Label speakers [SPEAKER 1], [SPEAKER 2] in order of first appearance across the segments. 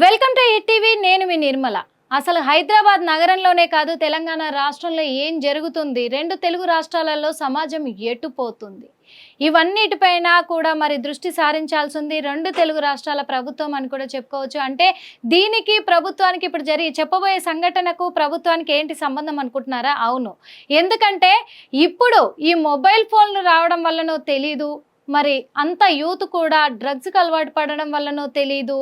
[SPEAKER 1] Welcome to ETV నేను మీ నిర్మల. అసలు హైదరాబాద్ నగరంలోనే కాదు తెలంగాణ రాష్ట్రంలో ఏం జరుగుతుంది? రెండు తెలుగు రాష్ట్రాలలో సమాజం ఎటుపోతుంది? ఇవన్నిటిపైన కూడా మరి దృష్టి సారించాల్సింది రెండు తెలుగు రాష్ట్రాల ప్రభుత్వం అని కూడా చెప్పుకోవచ్చు. అంటే దీనికి ప్రభుత్వానికి ఇప్పుడు జరిగి చెప్పబోయే సంఘటనకు ప్రభుత్వానికి ఏంటి సంబంధం అనుకుంటున్నారా? అవును. ఎందుకంటే ఇప్పుడు ఈ మొబైల్ ఫోన్లు రావడం వల్లనో తెలీదు మరి అంత యూత్ కూడా డ్రగ్స్కి అలవాటు పడడం వల్లనో తెలీదు.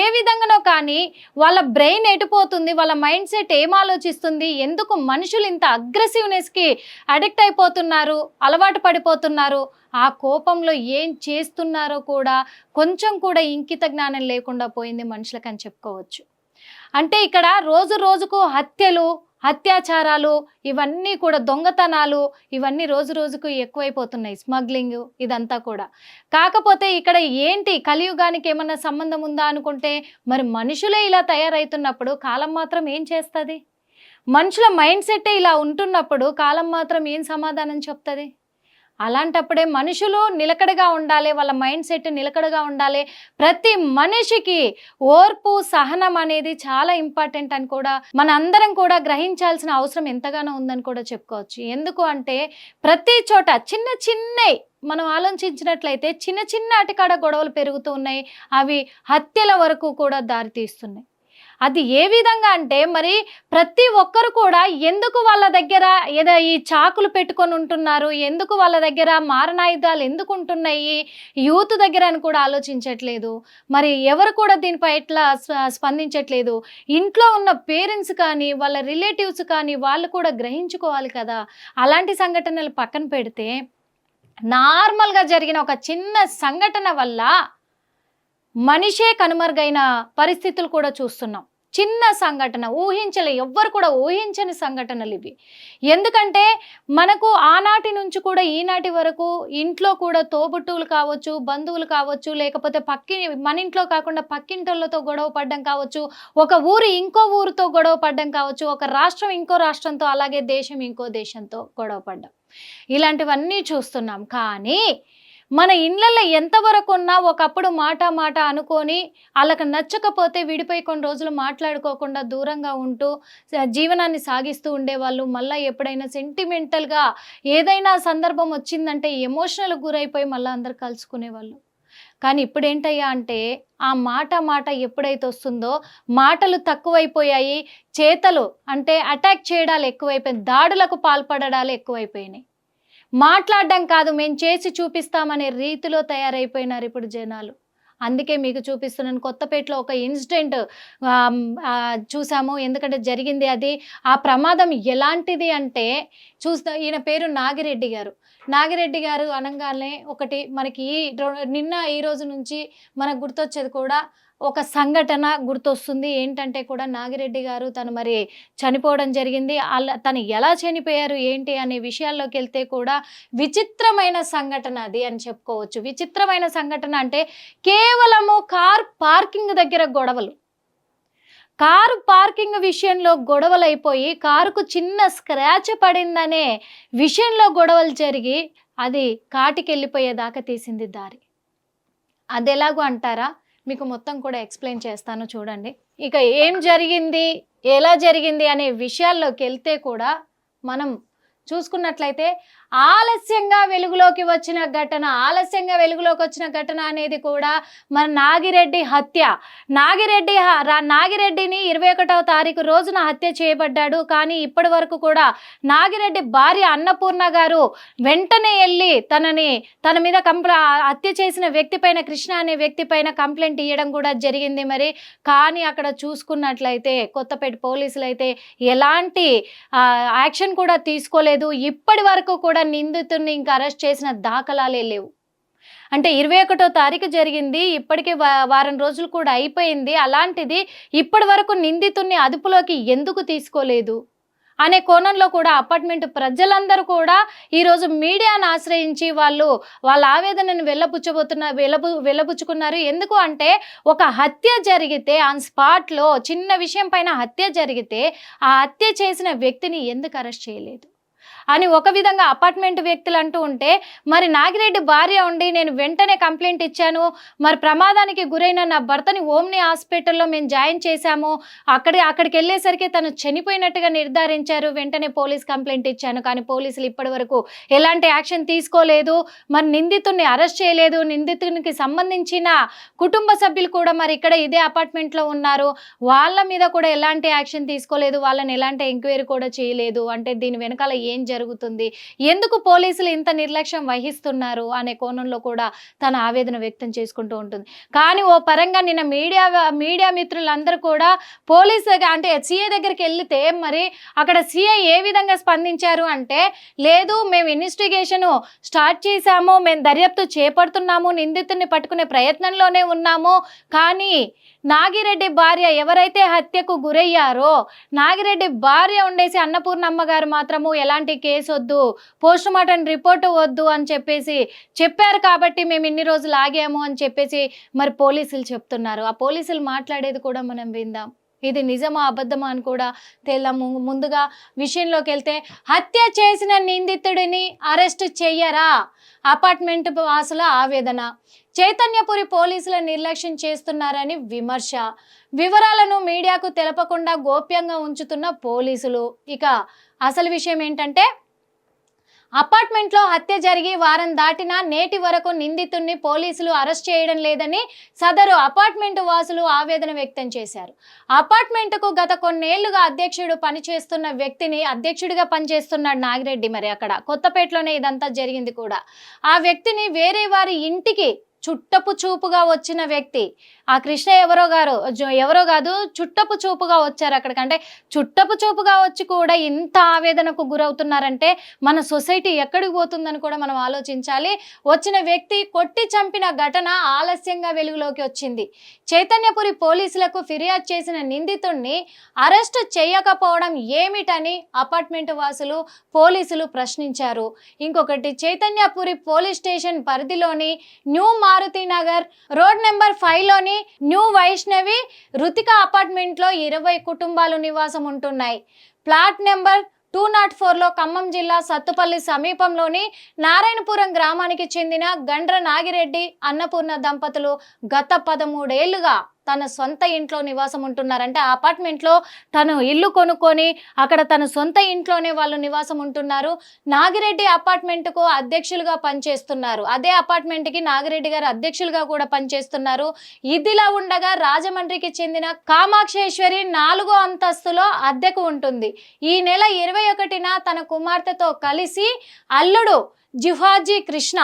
[SPEAKER 1] ఏ విధంగానో కానీ వాళ్ళ బ్రెయిన్ ఎటుపోతుంది వాళ్ళ మైండ్ సెట్ ఏం ఆలోచిస్తుంది ఎందుకు మనుషులు ఇంత అగ్రెసివ్నెస్కి అడిక్ట్ అయిపోతున్నారు అలవాటు పడిపోతున్నారు ఆ కోపంలో ఏం చేస్తున్నారో కూడా కొంచెం కూడా ఇంకిత జ్ఞానం లేకుండా పోయింది మనుషులకని చెప్పుకోవచ్చు. అంటే ఇక్కడ రోజు రోజుకు హత్యలు అత్యాచారాలు ఇవన్నీ కూడా దొంగతనాలు ఇవన్నీ రోజు రోజుకు ఎక్కువైపోతున్నాయి. స్మగ్లింగ్ ఇదంతా కూడా. కాకపోతే ఇక్కడ ఏంటి? కలియుగానికి ఏమన్నా సంబంధం ఉందా అనుకుంటే మరి మనుషులే ఇలా తయారవుతున్నప్పుడు కాలం మాత్రం ఏం చేస్తుంది? మనుషుల మైండ్ సెట్టే ఇలా ఉంటున్నప్పుడు కాలం మాత్రం ఏం సమాధానం చెప్తుంది? అలాంటప్పుడే మనుషులు నిలకడగా ఉండాలి వాళ్ళ మైండ్ సెట్ నిలకడగా ఉండాలి. ప్రతి మనిషికి ఓర్పు సహనం అనేది చాలా ఇంపార్టెంట్ అని కూడా మన అందరం కూడా గ్రహించాల్సిన అవసరం ఎంతగానో ఉందని కూడా చెప్పుకోవచ్చు. ఎందుకు అంటే ప్రతి చోట చిన్న చిన్నవి మనం ఆలోచించినట్లయితే చిన్న చిన్న అటికాడ గొడవలు పెరుగుతూ ఉన్నాయి. అవి హత్యల వరకు కూడా దారితీస్తున్నాయి. అది ఏ విధంగా అంటే మరి ప్రతి ఒక్కరు కూడా ఎందుకు వాళ్ళ దగ్గర ఏదో ఈ చాకులు పెట్టుకొని ఉంటున్నారు? ఎందుకు వాళ్ళ దగ్గర మారణాయుధాలు ఎందుకు ఉంటున్నాయి? యూత్ దగ్గర అని కూడా ఆలోచించట్లేదు. మరి ఎవరు కూడా దీనిపై ఎట్లా స్ప- స్పందించట్లేదు. ఇంట్లో ఉన్న పేరెంట్స్ కానీ వాళ్ళ రిలేటివ్స్ కానీ వాళ్ళు కూడా గ్రహించుకోవాలి కదా. అలాంటి సంఘటనలు పక్కన పెడితే నార్మల్గా జరిగిన ఒక చిన్న సంఘటన వల్ల మనిషే కనుమరుగైన పరిస్థితులు కూడా చూస్తున్నాం. చిన్న సంఘటన ఊహించలే ఎవ్వరు కూడా ఊహించని సంఘటనలు ఇవి. ఎందుకంటే మనకు ఆనాటి నుంచి కూడా ఈనాటి వరకు ఇంట్లో కూడా తోబుట్టువులు కావచ్చు బంధువులు కావచ్చు లేకపోతే పక్కి మన ఇంట్లో కాకుండా పక్కింటోళ్ళతో గొడవ పడడం కావచ్చు ఒక ఊరు ఇంకో ఊరితో గొడవ పడడం కావచ్చు ఒక రాష్ట్రం ఇంకో రాష్ట్రంతో అలాగే దేశం ఇంకో దేశంతో గొడవ పడ్డం. ఇలాంటివన్నీ చూస్తున్నాం. కానీ మన ఇళ్ళల్లో ఎంతవరకు ఉన్నా ఒకప్పుడు మాట మాట అనుకొని వాళ్ళకి నచ్చకపోతే విడిపోయి కొన్ని రోజులు మాట్లాడుకోకుండా దూరంగా ఉంటూ జీవనాన్ని సాగిస్తూ ఉండేవాళ్ళు. మళ్ళీ ఎప్పుడైనా సెంటిమెంటల్గా ఏదైనా సందర్భం వచ్చిందంటే ఎమోషనల్ గురైపోయి మళ్ళీ అందరు కలుసుకునేవాళ్ళు. కానీ ఇప్పుడు ఏంటయ్యా అంటే ఆ మాట మాట ఎప్పుడైతే వస్తుందో మాటలు తక్కువైపోయాయి చేతలు అంటే అటాక్ చేయడాలు ఎక్కువైపోయాయి దాడులకు పాల్పడడాలు ఎక్కువైపోయినాయి. మాట్లాడడం కాదు మేము చేసి చూపిస్తామనే రీతిలో తయారైపోయినారు ఇప్పుడు జనాలు. అందుకే మీకు చూపిస్తున్నాను కొత్తపేటలో ఒక ఇన్సిడెంట్ చూసాము. ఎందుకంటే జరిగింది అది. ఆ ప్రమాదం ఎలాంటిది అంటే చూస్తా ఈయన పేరు నాగిరెడ్డి గారు. నాగిరెడ్డి గారు అనగానే ఒకటి మనకి ఈ నిన్న ఈ రోజు నుంచి మనకు గుర్తొచ్చేది కూడా ఒక సంఘటన గుర్తొస్తుంది. ఏంటంటే కూడా నాగిరెడ్డి గారు తను మరి చనిపోవడం జరిగింది. అలా తను ఎలా చనిపోయారు ఏంటి అనే విషయాల్లోకి వెళ్తే కూడా విచిత్రమైన సంఘటన అది అని చెప్పుకోవచ్చు. విచిత్రమైన సంఘటన అంటే కేవలము కార్ పార్కింగ్ దగ్గర గొడవలు. కారు పార్కింగ్ విషయంలో గొడవలు అయిపోయి కారుకు చిన్న స్క్రాచ్ పడిందనే విషయంలో గొడవలు జరిగి అది కాటికి వెళ్ళిపోయేదాకా తీసింది దారి. అది ఎలాగో అంటారా? మీకు మొత్తం కూడా ఎక్స్ప్లెయిన్ చేస్తాను చూడండి. ఇక ఏం జరిగింది ఎలా జరిగింది అనే విషయాల్లోకి వెళ్తే కూడా మనం చూసుకున్నట్లయితే ఆలస్యంగా వెలుగులోకి వచ్చిన ఘటన ఆలస్యంగా వెలుగులోకి వచ్చిన ఘటన అనేది కూడా మన నాగిరెడ్డి హత్య. నాగిరెడ్డి హ- నాగిరెడ్డిని ఇరవై ఒకటవ తారీఖు రోజున హత్య చేయబడ్డాడు. కానీ ఇప్పటి వరకు కూడా నాగిరెడ్డి భార్య అన్నపూర్ణ గారు వెంటనే వెళ్ళి తనని తన మీద కంప్ల హత్య చేసిన వ్యక్తి పైన కృష్ణ అనే వ్యక్తి పైన కంప్లైంట్ ఇవ్వడం కూడా జరిగింది మరి. కానీ అక్కడ చూసుకున్నట్లయితే కొత్తపేట పోలీసులు అయితే ఎలాంటి యాక్షన్ కూడా తీసుకోలేదు. ఇప్పటి వరకు కూడా నిందితుడిని ఇంకా అరెస్ట్ చేసిన దాఖలాలే లేవు. అంటే ఇరవై ఒకటో తారీఖు జరిగింది ఇప్పటికే వారం రోజులు కూడా అయిపోయింది. అలాంటిది ఇప్పటి వరకు నిందితుడిని అదుపులోకి ఎందుకు తీసుకోలేదు? అనే కోణంలో కూడా అపార్ట్మెంట్ ప్రజలందరూ కూడా ఈరోజు మీడియాను ఆశ్రయించి వాళ్ళు వాళ్ళ ఆవేదనను వెళ్ళబుచ్చబోతున్న వెళ్ళబు వెళ్ళబుచ్చుకున్నారు. ఎందుకు అంటే ఒక హత్య జరిగితే ఆన్ స్పాట్లో చిన్న విషయం పైన హత్య జరిగితే ఆ హత్య చేసిన వ్యక్తిని ఎందుకు అరెస్ట్ చేయలేదు? అని ఒక విధంగా అపార్ట్మెంట్ వ్యక్తులు అంటూ ఉంటే మరి నాగిరెడ్డి భార్య ఉండి నేను వెంటనే కంప్లైంట్ ఇచ్చాను. మరి ప్రమాదానికి గురైన నా భర్తని ఓమ్ని హాస్పిటల్లో మేము జాయిన్ చేశాము. అక్కడ అక్కడికి వెళ్ళేసరికి తను చనిపోయినట్టుగా నిర్ధారించారు. వెంటనే పోలీస్ కంప్లైంట్ ఇచ్చాను. కానీ పోలీసులు ఇప్పటి వరకు ఎలాంటి యాక్షన్ తీసుకోలేదు. మరి నిందితుడిని అరెస్ట్ చేయలేదు. నిందితునికి సంబంధించిన కుటుంబ సభ్యులు కూడా మరి ఇక్కడ ఇదే అపార్ట్మెంట్లో ఉన్నారు. వాళ్ళ మీద కూడా ఎలాంటి యాక్షన్ తీసుకోలేదు. వాళ్ళని ఎలాంటి ఎంక్వైరీ కూడా చేయలేదు. అంటే దీని వెనకాల ఏం జరుగుతుంది? జరుగుతుంది. ఎందుకు పోలీసులు ఇంత నిర్లక్ష్యం వహిస్తున్నారు అనే కోణంలో కూడా తన ఆవేదన వ్యక్తం చేసుకుంటూ ఉంటుంది. కానీ ఓ పరంగా నిన్న మీడియా మీడియా మిత్రులందరూ కూడా పోలీసు అంటే సిఐ దగ్గరికి వెళ్తే మరి అక్కడ సీఏ ఏ విధంగా స్పందించారు అంటే లేదు మేము ఇన్వెస్టిగేషన్ స్టార్ట్ చేశాము మేము దర్యాప్తు చేపడుతున్నాము నిందితుడిని పట్టుకునే ప్రయత్నంలోనే ఉన్నాము. కానీ నాగిరెడ్డి భార్య ఎవరైతే హత్యకు గురయ్యారో నాగిరెడ్డి భార్య ఉండేసి అన్నపూర్ణమ్మ గారు మాత్రము ఎలాంటి కేసు వద్దు పోస్ట్ మార్టం రిపోర్ట్ వద్దు అని చెప్పేసి చెప్పారు కాబట్టి మేము ఇన్ని రోజులు ఆగాము అని చెప్పేసి మరి పోలీసులు చెప్తున్నారు. ఆ పోలీసులు మాట్లాడేది కూడా మనం విందాం. ఇది నిజమా అబద్ధమా అని కూడా తేలాము ముందుగా విషయంలోకి వెళ్తే హత్య చేసిన నిందితుడిని అరెస్ట్ చెయ్యరా? అపార్ట్మెంట్ వాసుల ఆవేదన. చైతన్యపురి పోలీసుల నిర్లక్ష్యం చేస్తున్నారని విమర్శ. వివరాలను మీడియాకు తెలపకుండా గోప్యంగా ఉంచుతున్న పోలీసులు. ఇక అసలు విషయం ఏంటంటే అపార్ట్మెంట్లో హత్య జరిగి వారం దాటినా నేటి వరకు నిందితుడిని పోలీసులు అరెస్ట్ చేయడం లేదని సదరు అపార్ట్మెంట్ వాసులు ఆవేదన వ్యక్తం చేశారు. అపార్ట్మెంట్కు గత కొన్నేళ్ళుగా అధ్యక్షుడు పనిచేస్తున్న వ్యక్తిని అధ్యక్షుడిగా పనిచేస్తున్నాడు నాగిరెడ్డి మరి అక్కడ. కొత్తపేటలోనే ఇదంతా జరిగింది కూడా. ఆ వ్యక్తిని వేరే వారి ఇంటికి చుట్టపు చూపుగా వచ్చిన వ్యక్తి. ఆ కృష్ణ ఎవరో గారు జో- ఎవరో కాదు చుట్టపు చూపుగా వచ్చారు అక్కడికి. అంటే చుట్టపు చూపుగా వచ్చి కూడా ఇంత ఆవేదనకు గురవుతున్నారంటే మన సొసైటీ ఎక్కడికి పోతుందని కూడా మనం ఆలోచించాలి. వచ్చిన వ్యక్తి కొట్టి చంపిన ఘటన ఆలస్యంగా వెలుగులోకి వచ్చింది. చైతన్యపురి పోలీసులకు ఫిర్యాదు చేసిన నిందితుడిని అరెస్ట్ చేయకపోవడం ఏమిటని అపార్ట్మెంట్ వాసులు పోలీసులు ప్రశ్నించారు. ఇంకొకటి చైతన్యపురి పోలీస్ స్టేషన్ పరిధిలోని new Maruti Nagar. Road number ఫైవ్లోని new Vaishnavi Ruthika అపార్ట్మెంట్లో ఇరవై కుటుంబాలు నివాసం ఉంటున్నాయి. ప్లాట్ నెంబర్ టూ నాట్ ఫోర్లో ఖమ్మం జిల్లా సత్తుపల్లి సమీపంలోని నారాయణపురం గ్రామానికి చెందిన గండ్ర నాగిరెడ్డి అన్నపూర్ణ దంపతులు గత పదమూడేళ్ళుగా తన సొంత ఇంట్లో నివాసం ఉంటున్నారంటే ఆ అపార్ట్మెంట్లో తను ఇల్లు కొనుక్కొని అక్కడ తన సొంత ఇంట్లోనే వాళ్ళు నివాసం ఉంటున్నారు. నాగిరెడ్డి అపార్ట్మెంట్కు అధ్యక్షులుగా పనిచేస్తున్నారు. అదే అపార్ట్మెంట్కి నాగిరెడ్డి గారు అధ్యక్షులుగా కూడా పనిచేస్తున్నారు. ఇదిలా ఉండగా రాజమండ్రికి చెందిన కామాక్షేశ్వరి నాలుగో అంతస్తులో అద్దెకు ఉంటుంది. ఈ నెల ఇరవై ఒకటిన తన కుమార్తెతో కలిసి అల్లుడు జిహాజీ కృష్ణ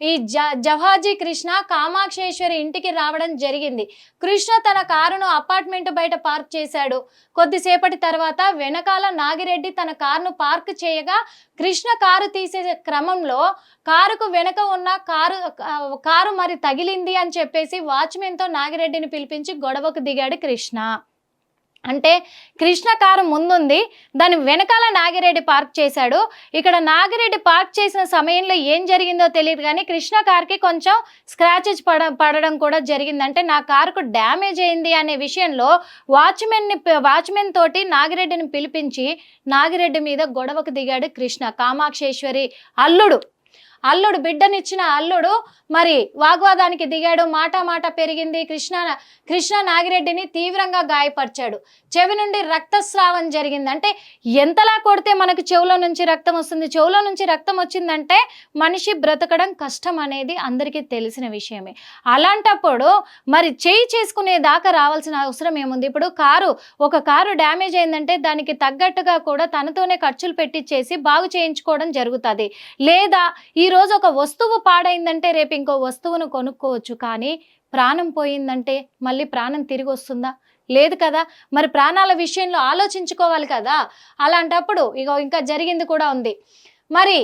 [SPEAKER 1] ఈ జ జవాజీ కృష్ణ కామాక్షేశ్వరి ఇంటికి రావడం జరిగింది. కృష్ణ తన కారును అపార్ట్మెంట్ బయట పార్క్ చేశాడు. కొద్దిసేపటి తర్వాత వెనకాల నాగిరెడ్డి తన కారును పార్క్ చేయగా కృష్ణ కారు తీసే క్రమంలో కారుకు వెనక ఉన్న కారు కారు మరి తగిలింది అని చెప్పేసి వాచ్మెన్తో నాగిరెడ్డిని పిలిపించి గొడవకు దిగాడు కృష్ణ. అంటే కృష్ణ కారు ముందుంది దాని వెనకాల నాగిరెడ్డి పార్క్ చేశాడు. ఇక్కడ నాగిరెడ్డి పార్క్ చేసిన సమయంలో ఏం జరిగిందో తెలియదు కానీ కృష్ణ కార్కి కొంచెం స్క్రాచెస్ పడ పడడం కూడా జరిగింది. అంటే నా కారుకు డ్యామేజ్ అయింది అనే విషయంలో వాచ్మెన్ని వాచ్మెన్ తోటి నాగిరెడ్డిని పిలిపించి నాగిరెడ్డి మీద గొడవకు దిగాడు కృష్ణ. కామాక్షేశ్వరి అల్లుడు. అల్లుడు బిడ్డనిచ్చిన అల్లుడు మరి వాగ్వాదానికి దిగాడు. మాట మాట పెరిగింది. కృష్ణ కృష్ణ నాగిరెడ్డిని తీవ్రంగా గాయపరిచాడు. చెవి నుండి రక్తస్రావం జరిగింది. అంటే ఎంతలా కొడితే మనకు చెవులో నుంచి రక్తం వస్తుంది? చెవులో నుంచి రక్తం వచ్చిందంటే మనిషి బ్రతకడం కష్టం అనేది అందరికీ తెలిసిన విషయమే. అలాంటప్పుడు మరి చేయి చేసుకునే దాకా రావాల్సిన అవసరం ఏముంది? ఇప్పుడు కారు ఒక కారు డ్యామేజ్ అయిందంటే దానికి తగ్గట్టుగా కూడా తనతోనే ఖర్చులు పెట్టించేసి బాగు చేయించుకోవడం జరుగుతుంది. లేదా ఈ రోజు ఒక వస్తువు పాడైందంటే రేపు ఇంకో వస్తువును కొనుక్కోవచ్చు కానీ ప్రాణం పోయిందంటే మళ్ళీ ప్రాణం తిరిగి వస్తుందా? లేదు కదా? మరి ప్రాణాల విషయంలో ఆలోచించుకోవాలి కదా? అలాంటప్పుడు ఇక ఇంకా జరిగింది కూడా ఉంది. మరి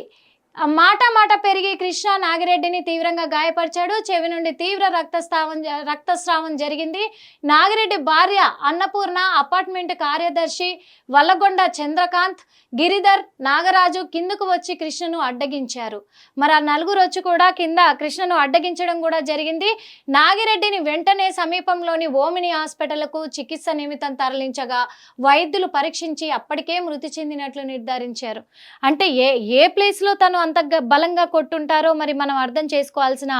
[SPEAKER 1] మాట మాట పెరిగి కృష్ణ నాగిరెడ్డిని తీవ్రంగా గాయపరిచాడు. చెవి నుండి తీవ్ర రక్తస్రావం జ- రక్తస్రావం జరిగింది. నాగిరెడ్డి భార్య అన్నపూర్ణ అపార్ట్మెంట్ కార్యదర్శి వల్లగొండ చంద్రకాంత్ గిరిధర్ నాగరాజు కిందకు వచ్చి కృష్ణను అడ్డగించారు. మరి ఆ నలుగురు వచ్చి కూడా కింద కృష్ణను అడ్డగించడం కూడా జరిగింది. నాగిరెడ్డిని వెంటనే సమీపంలోని ఓమిని హాస్పిటల్కు చికిత్స నిమిత్తం తరలించగా వైద్యులు పరీక్షించి అప్పటికే మృతి చెందినట్లు నిర్ధారించారు. అంటే ఏ ఏ ప్లేస్లో తను అంత బలంగా కొట్టుంటారో మరి మనం అర్థం చేసుకోవాల్సిన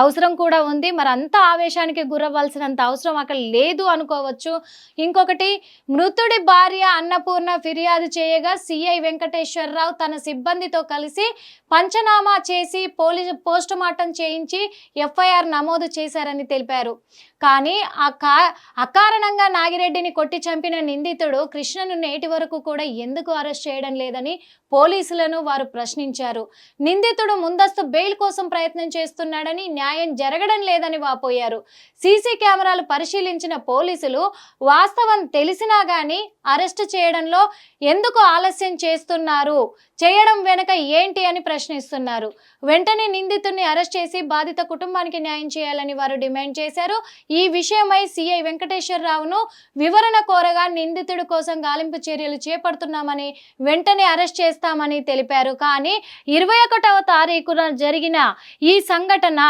[SPEAKER 1] అవసరం కూడా ఉంది. మరి అంత ఆవేశానికి గురవ్వాల్సినంత అవసరం అక్కడ లేదు అనుకోవచ్చు. ఇంకొకటి మృతుడి భార్య అన్నపూర్ణ ఫిర్యాదు చేయగా సిఐ వెంకటేశ్వరరావు తన సిబ్బందితో కలిసి పంచనామా చేసి పోలీసు పోస్టుమార్టం చేయించి ఎఫ్ఐఆర్ నమోదు చేశారని తెలిపారు. కానీ ఆ కా అకారణంగా నాగిరెడ్డిని కొట్టి చంపిన నిందితుడు కృష్ణను నేటి వరకు కూడా ఎందుకు అరెస్ట్ చేయడం లేదని పోలీసులను వారు ప్రశ్నించారు. నిందితుడు ముందస్తు బెయిల్ కోసం ప్రయత్నం చేస్తున్నాడని న్యాయం జరగడం లేదని వాపోయారు. సీసీ కెమెరాలు పరిశీలించిన పోలీసులు వాస్తవం తెలిసినా కానీ అరెస్ట్ చేయడంలో ఎందుకు ఆలస్యం చేస్తున్నారు? చేయడం వెనుక ఏంటి అని ప్రశ్నిస్తున్నారు. వెంటనే నిందితుడిని అరెస్ట్ చేసి బాధిత కుటుంబానికి న్యాయం చేయాలని వారు డిమాండ్ చేశారు. ఈ విషయమై సిఐ వెంకటేశ్వరరావును వివరణ కోరగా నిందితుడి కోసం గాలింపు చర్యలు చేపడుతున్నామని వెంటనే అరెస్ట్ చేస్తామని తెలిపారు. కానీ ఇరవై ఒకటవ తారీఖున జరిగిన ఈ సంఘటన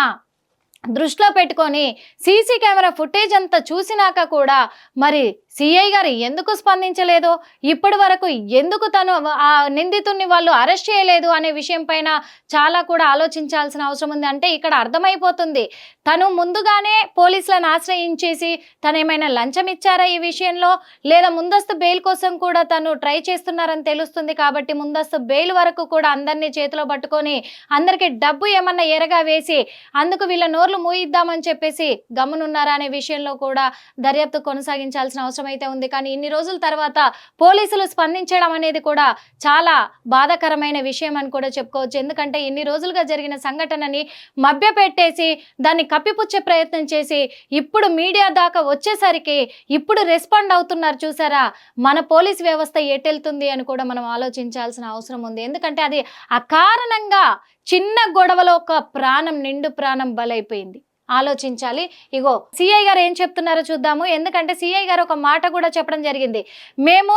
[SPEAKER 1] దృష్టిలో పెట్టుకొని సీసీ కెమెరా ఫుటేజ్ అంతా చూసినాక కూడా మరి సిఐ గారు ఎందుకు స్పందించలేదు ఇప్పటి వరకు ఎందుకు తను ఆ నిందితుడిని వాళ్ళు అరెస్ట్ చేయలేదు అనే విషయం పైన చాలా కూడా ఆలోచించాల్సిన అవసరం ఉంది. అంటే ఇక్కడ అర్థమైపోతుంది. తను ముందుగానే పోలీసులను ఆశ్రయించేసి తను ఏమైనా లంచం ఇచ్చారా ఈ విషయంలో? లేదా ముందస్తు బెయిల్ కోసం కూడా తను ట్రై చేస్తున్నారని తెలుస్తుంది కాబట్టి ముందస్తు బెయిల్ వరకు కూడా అందరినీ చేతిలో పట్టుకొని అందరికీ డబ్బు ఏమన్నా ఎరగా వేసి అందుకు వీళ్ళ నోర్లు మూయిద్దామని చెప్పేసి గమ్మునున్నారా అనే విషయంలో కూడా దర్యాప్తు కొనసాగించాల్సిన అవసరం అయితే ఉంది. కానీ ఇన్ని రోజుల తర్వాత పోలీసులు స్పందించడం అనేది కూడా చాలా బాధాకరమైన విషయం అని కూడా చెప్పుకోవచ్చు. ఎందుకంటే ఇన్ని రోజులుగా జరిగిన సంఘటనని మభ్యపెట్టేసి దాన్ని కప్పిపుచ్చే ప్రయత్నం చేసి ఇప్పుడు మీడియా దాకా వచ్చేసరికి ఇప్పుడు రెస్పాండ్ అవుతున్నారు చూసారా? మన పోలీస్ వ్యవస్థ ఎటెళ్తుంది అని కూడా మనం ఆలోచించాల్సిన అవసరం ఉంది. ఎందుకంటే అది అకారణంగా చిన్న గొడవలో ఒక ప్రాణం నిండు ప్రాణం బలైపోయింది. ఆలోచించాలి. ఇగో సిఐ గారు ఏం చెప్తున్నారో చూద్దాము. ఎందుకంటే సిఐ గారు ఒక మాట కూడా చెప్పడం జరిగింది. మేము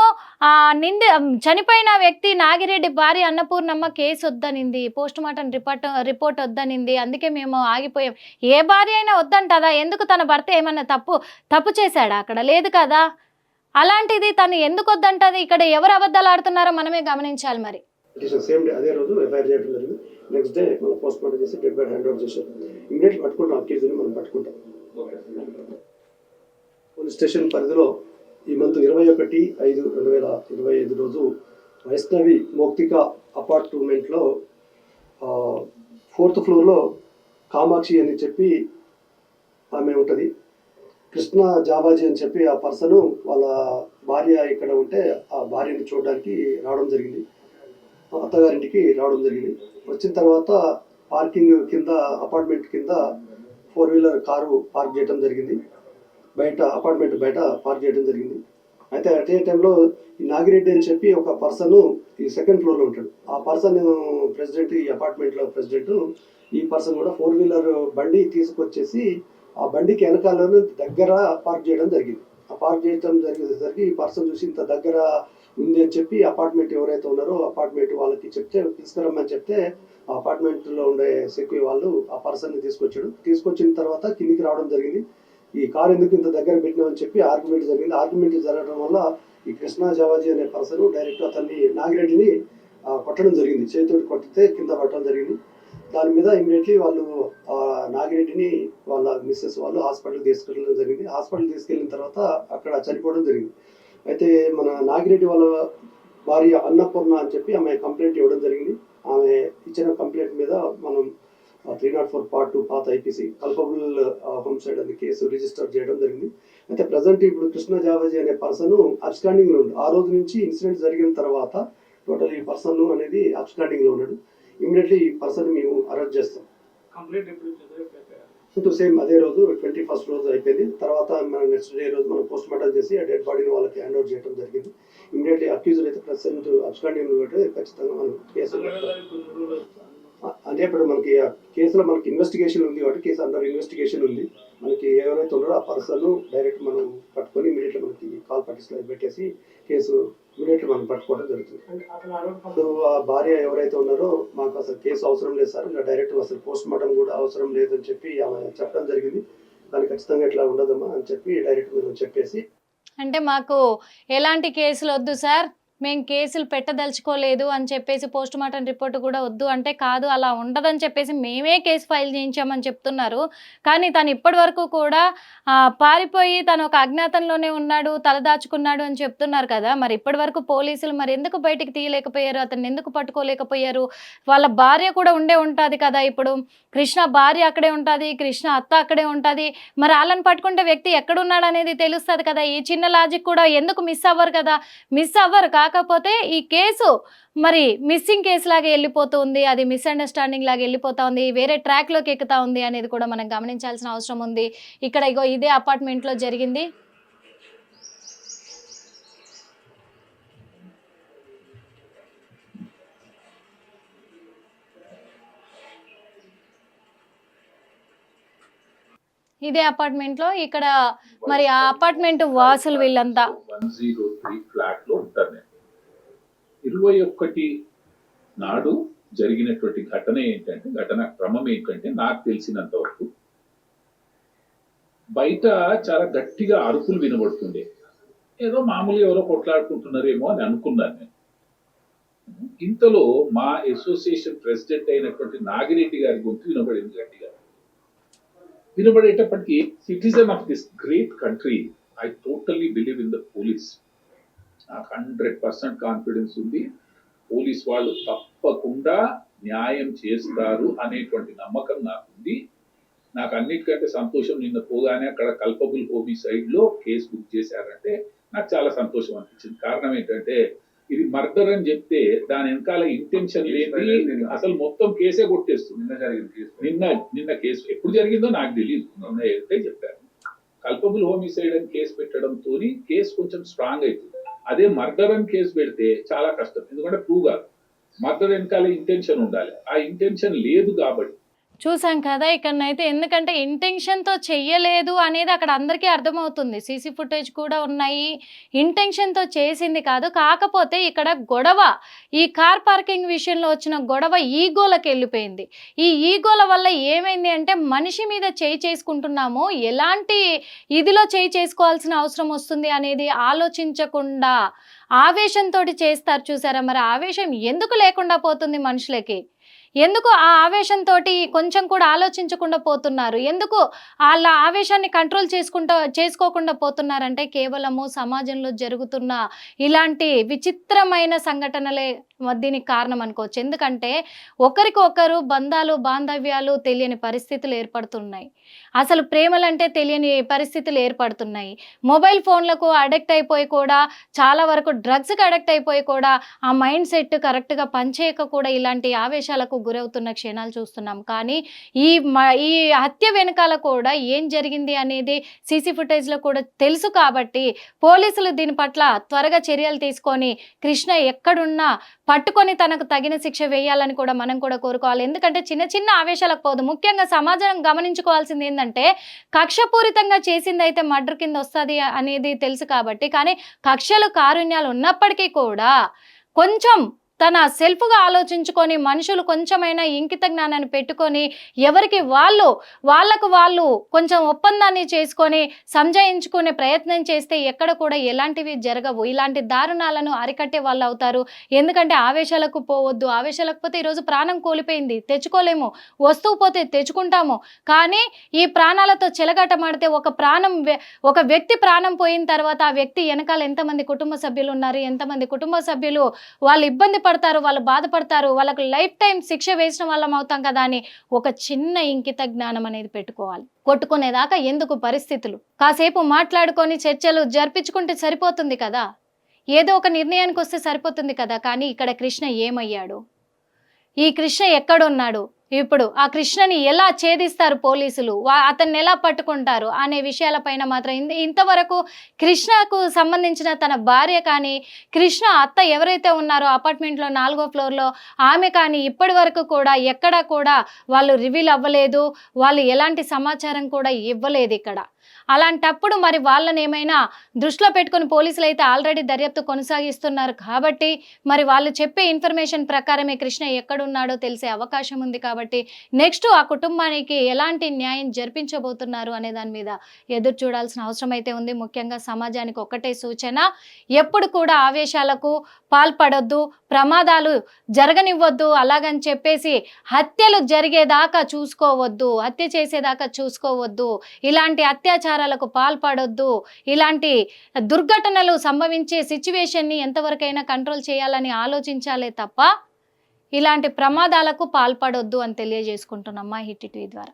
[SPEAKER 1] ఆ నింది చనిపోయిన వ్యక్తి నాగిరెడ్డి భార్య అన్నపూర్ణమ్మ కేసు వద్దనింది. పోస్ట్ మార్టం రిపోర్ట్ రిపోర్ట్ వద్దనింది. అందుకే మేము ఆగిపోయాం. ఏ భార్య అయినా వద్దంటదా ఎందుకు తన భర్త ఏమన్నా తప్పు తప్పు చేశాడా అక్కడ? లేదు కదా? అలాంటిది తను ఎందుకు వద్దంటది? ఇక్కడ ఎవరు అబద్ధాలు ఆడుతున్నారో మనమే గమనించాలి మరి.
[SPEAKER 2] సేమ్ అదే రోజు ఎఫ్ఐఆర్ చేయడం జరిగింది. నెక్స్ట్ డే మనం పోస్ట్ మార్టం చేసి డెడ్ బాడీ హ్యాండ్ ఓవర్ చేశారు. ఇమీడియట్లీ పట్టుకుంటాం అక్యూజ్ని మనం పట్టుకుంటాం. పోలీస్ స్టేషన్ పరిధిలో ఈ మంత్ ఇరవై ఒకటి ఐదు రెండు వేల ఇరవై ఐదు రోజు వైష్ణవి మౌక్తిక అపార్ట్మెంట్లో ఫోర్త్ ఫ్లోర్లో కామాక్షి అని చెప్పి ఆమె ఉంటుంది. కృష్ణ జాబాజీ అని చెప్పి ఆ పర్సన్ వాళ్ళ భార్య ఇక్కడ ఉంటే ఆ భార్యని చూడడానికి రావడం జరిగింది. అత్తగారింటికి రావడం జరిగింది. వచ్చిన తర్వాత పార్కింగ్ కింద అపార్ట్మెంట్ కింద ఫోర్ వీలర్ కారు పార్క్ చేయడం జరిగింది. బయట అపార్ట్మెంట్ బయట పార్క్ చేయడం జరిగింది. అయితే అదే టైంలో ఈ నాగిరెడ్డి అని చెప్పి ఒక పర్సన్ ఈ సెకండ్ ఫ్లోర్లో ఉంటాడు. ఆ పర్సన్ ప్రెసిడెంట్ ఈ అపార్ట్మెంట్లో ప్రెసిడెంట్ ఈ పర్సన్ కూడా ఫోర్ వీలర్ బండి తీసుకొచ్చేసి ఆ బండికి వెనకాల దగ్గర పార్క్ చేయడం జరిగింది. ఆ పార్క్ చేయడం జరిగేసరికి ఈ పర్సన్ చూసి ఇంత దగ్గర ఉంది అని చెప్పి అపార్ట్మెంట్ ఎవరైతే ఉన్నారో అపార్ట్మెంట్ వాళ్ళకి చెప్తే తీసుకురమ్మని చెప్తే అపార్ట్మెంట్లో అపార్ట్మెంట్లో ఉండే సెక్యూరిటీ వాళ్ళు ఆ పర్సన్ని తీసుకొచ్చాడు. తీసుకొచ్చిన తర్వాత కిందికి రావడం జరిగింది. ఈ కారు ఎందుకు ఇంత దగ్గర పెట్టినామని చెప్పి ఆర్గ్యుమెంట్ జరిగింది. ఆర్గ్యుమెంట్ జరగడం వల్ల ఈ కృష్ణా జవాజీ అనే పర్సన్ డైరెక్ట్ అతన్ని నాగిరెడ్డిని కొట్టడం జరిగింది. చేతితోటి కొట్టితే కింద పట్టడం జరిగింది. దాని మీద ఇమీడియట్లీ వాళ్ళు నాగిరెడ్డిని వాళ్ళ మిస్సెస్ వాళ్ళు హాస్పిటల్ తీసుకెళ్ళడం జరిగింది. హాస్పిటల్ తీసుకెళ్ళిన తర్వాత అక్కడ చనిపోవడం జరిగింది. అయితే మన నాగిరెడ్డి వాళ్ళ భార్య అన్నపూర్ణ అని చెప్పి ఆమె కంప్లైంట్ ఇవ్వడం జరిగింది. ఆమె ఇచ్చిన కంప్లైంట్ మీద మనం three not four part two పాత ఐపీసీ కల్పబుల్ హోమ్సైడ్ అనే కేసు రిజిస్టర్ చేయడం జరిగింది. అయితే ప్రజెంట్ ఇప్పుడు కృష్ణ జావజీ అనే పర్సన్ అబ్స్టాండింగ్లో ఉంది ఆ రోజు నుంచి ఇన్సిడెంట్ జరిగిన తర్వాత టోటల్ ఈ పర్సన్ అనేది అబ్స్టాండింగ్లో ఉన్నాడు. ఇమీడియట్లీ ఈ పర్సన్ మేము అరెస్ట్ చేస్తాం.
[SPEAKER 3] కంప్లైంట్ ఎప్పుడు
[SPEAKER 2] ఇంటూ సేమ్ అదే రోజు ట్వంటీ ఫస్ట్ రోజు అయిపోయింది. తర్వాత మనం నెక్స్ట్ డే రోజు మనం పోస్ట్ మార్టం చేసి ఆ డెడ్ బాడీని వాళ్ళకి హ్యాండ్ ఓవర్ చేయడం జరిగింది. ఇమీడియట్లీ అక్యూజర్ అయితే ప్రెసెంట్ అబ్స్టాండింగ్ ఖచ్చితంగా మనం కేసు
[SPEAKER 3] సంఘటన
[SPEAKER 2] అంటే ఇప్పుడు మనకి ఆ కేసులో మనకి ఇన్వెస్టిగేషన్ ఉంది కాబట్టి కేసు అండర్ ఇన్వెస్టిగేషన్ ఉంది. మనకి ఎవరైతే ఉన్నారో ఆ పర్సన్ డైరెక్ట్ మనం పట్టుకొని ఇమీడియట్లీ మనకి కాల్ పట్టిస్లో పెట్టేసి కేసు ఇమీడియట్లీ మనం పట్టుకోవడం జరుగుతుంది. ఇప్పుడు ఆ భార్య ఎవరైతే ఉన్నారో మాకు అసలు కేసు అవసరం లేదు సార్. ఇంకా డైరెక్ట్ అసలు పోస్ట్ మార్టం కూడా అవసరం లేదని చెప్పి ఆమె చెప్పడం జరిగింది. కానీ ఖచ్చితంగా ఇట్లా ఉండదమ్మా అని చెప్పి డైరెక్ట్ మేము చెప్పేసి
[SPEAKER 1] అంటే మాకు ఎలాంటి కేసులు వద్దు సార్. మేము కేసులు పెట్టదలుచుకోలేదు అని చెప్పేసి పోస్ట్ మార్టం రిపోర్ట్ కూడా వద్దు అంటే కాదు అలా ఉండదని చెప్పేసి మేమే కేసు ఫైల్ చేయించామని చెప్తున్నారు. కానీ తను ఇప్పటి వరకు కూడా పారిపోయి తను ఒక అజ్ఞాతంలోనే ఉన్నాడు తలదాచుకున్నాడు అని చెప్తున్నారు కదా. మరి ఇప్పటి వరకు పోలీసులు మరి ఎందుకు బయటికి తీయలేకపోయారు? అతన్ని ఎందుకు పట్టుకోలేకపోయారు? వాళ్ళ భార్య కూడా ఉండే ఉంటుంది కదా ఇప్పుడు. కృష్ణ భార్య అక్కడే ఉంటుంది కృష్ణ అత్త అక్కడే ఉంటుంది. మరి వాళ్ళని పట్టుకుంటే వ్యక్తి ఎక్కడున్నాడు అనేది తెలుస్తుంది కదా. ఈ చిన్న లాజిక్ కూడా ఎందుకు మిస్ అవ్వరు కదా? మిస్ అవ్వరు కాకపోతే ఈ కేసు మరి మిస్సింగ్ కేసు లాగా వెళ్ళిపోతుంది అది మిస్అండర్స్టాండింగ్ లాగా వెళ్ళిపోతా ఉంది వేరే ట్రాక్లోకి ఎక్కుతా ఉంది అనేది కూడా మనం గమనించాల్సిన అవసరం ఉంది. ఇక్కడ ఇగో ఇదే అపార్ట్మెంట్లో జరిగింది. ఇదే అపార్ట్మెంట్లో ఇక్కడ మరి ఆ అపార్ట్మెంట్ వాసులు వీళ్ళంతా
[SPEAKER 3] వన్ జీరో త్రీ ఫ్లాట్లో ఉంటాను నేను ఇరవై ఒక్కటి నాడు జరిగినటువంటి ఘటన ఏంటంటే ఘటన క్రమం ఏంటంటే నాకు తెలిసినంత వరకు బయట చాలా గట్టిగా అరుపులు వినబడుతుండే. ఏదో మామూలుగా ఎవరో కొట్లాడుకుంటున్నారేమో అని అనుకున్నాను నేను. ఇంతలో మా అసోసియేషన్ ప్రెసిడెంట్ అయినటువంటి నాగిరెడ్డి గారి గొంతు వినబడింది గట్టిగా. వినబడేటప్పటికీ citizen of this great country I totally believe in the police. నాకు హండ్రెడ్ పర్సెంట్ కాన్ఫిడెన్స్ ఉంది. పోలీస్ వాళ్ళు తప్పకుండా న్యాయం చేస్తారు అనేటువంటి నమ్మకం నాకు ఉంది నాకు అన్నిటికంటే సంతోషం నిన్న పోగానే అక్కడ కల్పబుల్ హోమిసైడ్లో కేసు బుక్ చేశారంటే నాకు చాలా సంతోషం అనిపించింది. కారణం ఏంటంటే ఇది మర్డర్ అని చెప్తే దాని వెనకాల ఇంటెన్షన్ లేని అసలు మొత్తం కేసే కొట్టేస్తుంది.
[SPEAKER 4] నిన్న జరిగిన కేసు.
[SPEAKER 3] నిన్న నిన్న కేసు ఎప్పుడు జరిగిందో నాకు తెలియదు నిన్న అయితే చెప్పారు. కల్పబుల్ హోమిసైడ్ అని కేసు పెట్టడంతో కేసు కొంచెం స్ట్రాంగ్ అవుతుంది. అదే మర్డర్ అని కేసు పెడితే చాలా కష్టం. ఎందుకంటే ప్రూవ్ కాదు. మర్డర్ వెనకాల ఇంటెన్షన్ ఉండాలి. ఆ ఇంటెన్షన్ లేదు కాబట్టి
[SPEAKER 1] చూసాం కదా ఇక్కడనైతే. ఎందుకంటే ఇంటెన్షన్తో చెయ్యలేదు అనేది అక్కడ అందరికీ అర్థమవుతుంది. సీసీ ఫుటేజ్ కూడా ఉన్నాయి. ఇంటెన్షన్తో చేసింది కాదు. కాకపోతే ఇక్కడ గొడవ ఈ కార్ పార్కింగ్ విషయంలో వచ్చిన గొడవ ఈగోలకు వెళ్ళిపోయింది. ఈ ఈగోల వల్ల ఏమైంది అంటే మనిషి మీద చేయి చేసుకుంటున్నాము. ఎలాంటి ఇదిలో చేయి చేసుకోవాల్సిన అవసరం వస్తుంది అనేది ఆలోచించకుండా ఆవేశంతో చేస్తారు చూసారా. మరి ఆవేశం ఎందుకు లేకుండా పోతుంది మనుషులకి? ఎందుకు ఆ ఆవేశంతో కొంచెం కూడా ఆలోచించకుండా పోతున్నారు? ఎందుకు వాళ్ళ ఆవేశాన్ని కంట్రోల్ చేసుకుంటూ చేసుకోకుండా పోతున్నారంటే కేవలము సమాజంలో జరుగుతున్న ఇలాంటి విచిత్రమైన సంఘటనలే దీనికి కారణం అనుకోవచ్చు. ఎందుకంటే ఒకరికొకరు బంధాలు బాంధవ్యాలు తెలియని పరిస్థితులు ఏర్పడుతున్నాయి. అసలు ప్రేమలంటే తెలియని పరిస్థితులు ఏర్పడుతున్నాయి. మొబైల్ ఫోన్లకు అడిక్ట్ అయిపోయి కూడా చాలా వరకు డ్రగ్స్కి అడిక్ట్ అయిపోయి కూడా ఆ మైండ్ సెట్ కరెక్ట్గా పనిచేయక కూడా ఇలాంటి ఆవేశాలు ఆవేశాలకు గురవుతున్న క్షణాలు చూస్తున్నాం. కానీ ఈ మ- ఈ హత్య వెనకాల కూడా ఏం జరిగింది అనేది సీసీ ఫుటేజ్లో కూడా తెలుసు కాబట్టి పోలీసులు దీని పట్ల త్వరగా చర్యలు తీసుకొని కృష్ణ ఎక్కడున్నా పట్టుకొని తనకు తగిన శిక్ష వేయాలని కూడా మనం కూడా కోరుకోవాలి. ఎందుకంటే చిన్న చిన్న ఆవేశాలకు పోదు. ముఖ్యంగా సమాజం గమనించుకోవాల్సింది ఏంటంటే కక్షపూరితంగా చేసింది అయితే మర్డర్ కింద వస్తుంది అనేది తెలుసు కాబట్టి కానీ కక్షలు కారుణ్యాలు ఉన్నప్పటికీ కూడా కొంచెం తన సెల్ఫ్గా ఆలోచించుకొని మనుషులు కొంచెమైనా ఇంకిత జ్ఞానాన్ని పెట్టుకొని ఎవరికి వాళ్ళు వాళ్ళకు వాళ్ళు కొంచెం ఒప్పందాన్ని చేసుకొని సంజయించుకునే ప్రయత్నం చేస్తే ఎక్కడ కూడా ఎలాంటివి జరగవు. ఇలాంటి దారుణాలను అరికట్టే వాళ్ళు అవుతారు. ఎందుకంటే ఆవేశాలకు పోవద్దు. ఆవేశాలకు పోతే ఈరోజు ప్రాణం కోల్పోయింది. తెచ్చుకోలేము. వస్తువు పోతే తెచ్చుకుంటాము. కానీ ఈ ప్రాణాలతో చెలగటమాడితే ఒక ప్రాణం ఒక వ్యక్తి ప్రాణం పోయిన తర్వాత ఆ వ్యక్తి వెనకాల ఎంతమంది కుటుంబ సభ్యులు ఉన్నారు? ఎంతమంది కుటుంబ సభ్యులు వాళ్ళు ఇబ్బంది పడతారు వాళ్ళు బాధపడతారు వాళ్ళకు లైఫ్ టైం శిక్ష వేసిన వాళ్ళం అవుతాం కదా అని ఒక చిన్న ఇంకిత జ్ఞానం అనేది పెట్టుకోవాలి. కొట్టుకునేదాకా ఎందుకు పరిస్థితులు? కాసేపు మాట్లాడుకొని చర్చలు జరిపించుకుంటే సరిపోతుంది కదా? ఏదో ఒక నిర్ణయానికి వస్తే సరిపోతుంది కదా? కానీ ఇక్కడ కృష్ణ ఏమయ్యాడు? ఈ కృష్ణ ఎక్కడున్నాడు? ఇప్పుడు ఆ కృష్ణని ఎలా ఛేదిస్తారు పోలీసులు? వా- అతన్ని ఎలా పట్టుకుంటారు అనే విషయాలపైన మాత్రం ఇంత- ఇంతవరకు కృష్ణకు సంబంధించిన తన భార్య కానీ కృష్ణ అత్త ఎవరైతే ఉన్నారో అపార్ట్మెంట్లో నాలుగో ఫ్లోర్లో ఆమె కానీ ఇప్పటి వరకు కూడా ఎక్కడా కూడా వాళ్ళు రివీల్ అవ్వలేదు. వాళ్ళు ఎలాంటి సమాచారం కూడా ఇవ్వలేదు ఇక్కడ. అలాంటప్పుడు మరి వాళ్ళని ఏమైనా దృష్టిలో పెట్టుకుని పోలీసులు అయితే ఆల్రెడీ దర్యాప్తు కొనసాగిస్తున్నారు కాబట్టి మరి వాళ్ళు చెప్పే ఇన్ఫర్మేషన్ ప్రకారమే కృష్ణ ఎక్కడున్నాడో తెలిసే అవకాశం ఉంది కాబట్టి నెక్స్ట్ ఆ కుటుంబానికి ఎలాంటి న్యాయం జరిపించబోతున్నారు అనే దాని మీద ఎదురు చూడాల్సిన అవసరం అయితే ఉంది. ముఖ్యంగా సమాజానికి ఒక్కటే సూచన ఎప్పుడు కూడా ఆవేశాలకు పాల్పడొద్దు ప్రమాదాలు జరగనివ్వద్దు అలాగని చెప్పేసి హత్యలు జరిగేదాకా చూసుకోవద్దు హత్య చేసేదాకా చూసుకోవద్దు. ఇలాంటి అత్యాచారాలకు పాల్పడొద్దు. ఇలాంటి దుర్ఘటనలు సంభవించే సిచ్యువేషన్ని ఎంతవరకైనా కంట్రోల్ చేయాలని ఆలోచించాలే తప్ప ఇలాంటి ప్రమాదాలకు పాల్పడొద్దు అని తెలియజేసుకుంటున్నాం మా హిట్ టీవీ ద్వారా.